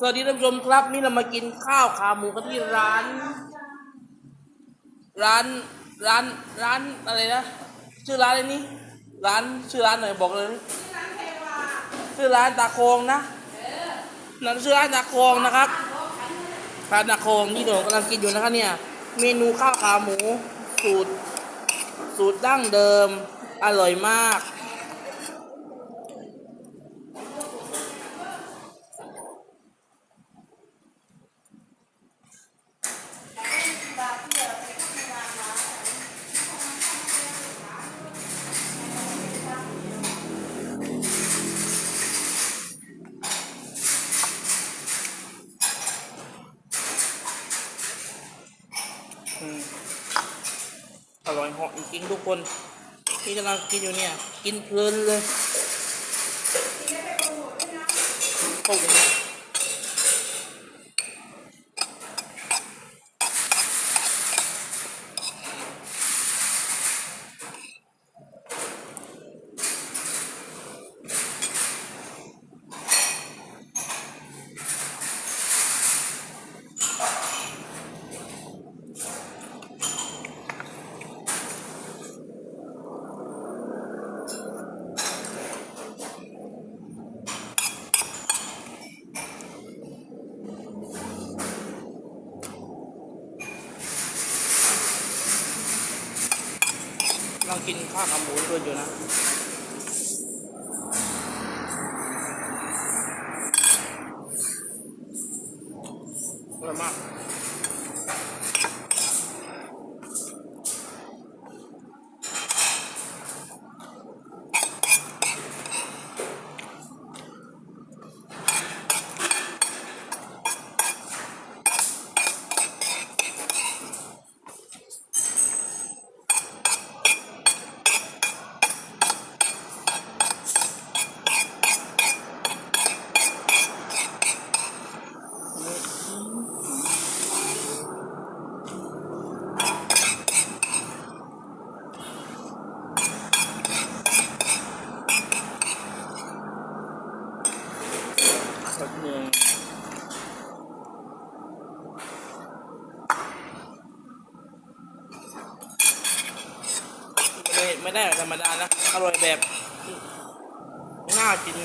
สวัสดีท่านผู้ชมครับ นี่เรามากินข้าวขาหมูกันที่ร้าน ร้านร้านร้านอะไรนะชื่อร้านอะไรนี่ร้านชื่อร้านหน่อยบอกเลยชื่อร้านตาโคงนะนั่นชื่อร้านตาโคงนะครับร้านตาโคงนี่เดี๋ยวกำลังกินอยู่นะครับเนี่ย เมนูข้าวขาหมู สูตร สูตรดั้งเดิมอร่อยมาก ร่อยเหาะจริงๆทุกคนที่กำลังกินอยู่เนี่ย กินเพลินเลยโอ้โห กำลังกินข้าวขาหมูด้วยอยู่นะ ไม่ได้แบบธรรมดานะ อร่อยแบบน่ากิน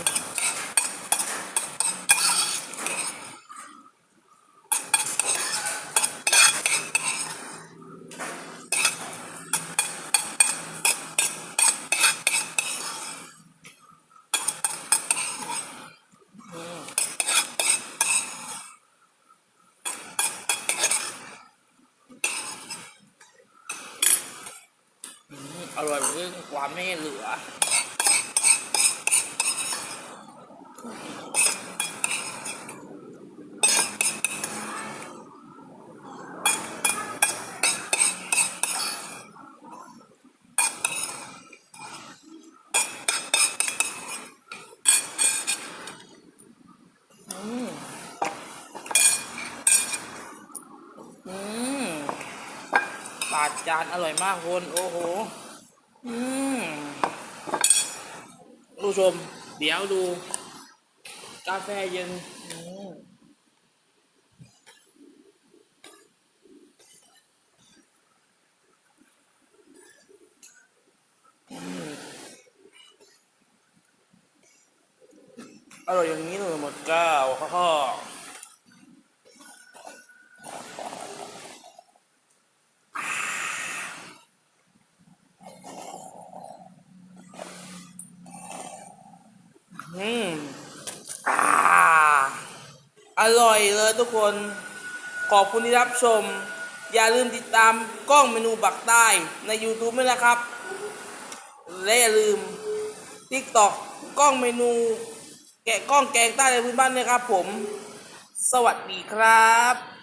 อร่อยเรื่องความไม่เหลืออืมอืมปาดจานอร่อยมากคน โอ้โห ผู้ชม เดี๋ยวดู กาแฟเย็นอร่อยอย่างนี้เลยหมดเก้าข้อ อืมอ่อร่อยเลยทุกคน ขอบคุณที่รับชม อย่าลืมติดตามกล้องเมนูบักใต้ใน YouTube ด้วยนะครับ และอย่าลืม TikTok กล้องเมนูแกะกล้องแกงใต้ในพื้นบ้านด้วยครับผม สวัสดีครับ